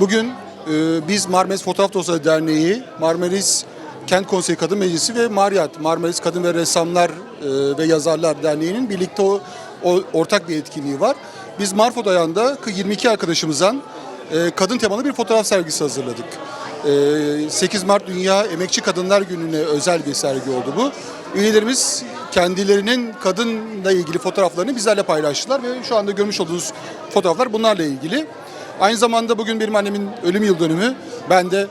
Bugün e, biz Marmaris Fotoğraf Dostları Derneği, Marmaris Kent Konseyi Kadın Meclisi ve Mariyat, Marmaris Kadın ve Ressamlar e, ve Yazarlar Derneği'nin birlikte o, o ortak bir etkinliği var. Biz Marfo Dayan'da 22 arkadaşımızdan e, kadın temalı bir fotoğraf sergisi hazırladık. E, 8 Mart Dünya Emekçi Kadınlar Günü'ne özel bir sergi oldu bu. Üyelerimiz kendilerinin kadınla ilgili fotoğraflarını bizlerle paylaştılar ve şu anda görmüş olduğunuz fotoğraflar bunlarla ilgili. Aynı zamanda bugün benim annemin ölüm yıl dönümü. Ben de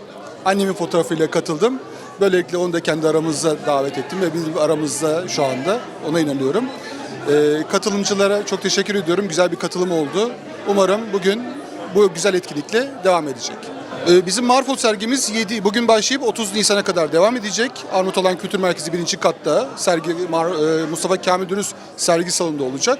annemin fotoğrafıyla katıldım. Böylelikle onu da kendi aramızda davet ettim ve bizim aramızda şu anda. Ona inanıyorum. Ee, katılımcılara çok teşekkür ediyorum. Güzel bir katılım oldu. Umarım bugün bu güzel etkinlikle devam edecek. Ee, bizim Marfol sergimiz 7, bugün başlayıp 30 Nisan'a kadar devam edecek. Armut Alan Kültür Merkezi 1. katta sergi Mar- e, Mustafa Kamil Dürüst sergi salonunda olacak.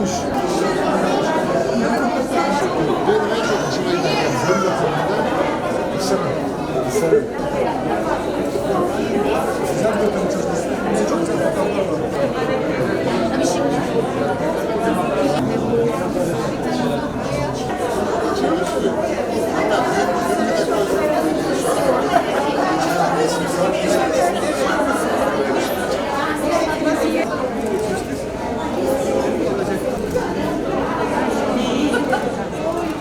Ulan da varmış. Benim en çok hoşuma giden zor yapımında İsa'nın. Güzel bir takım çalışması. Bize çok güzel fotoğraflar var.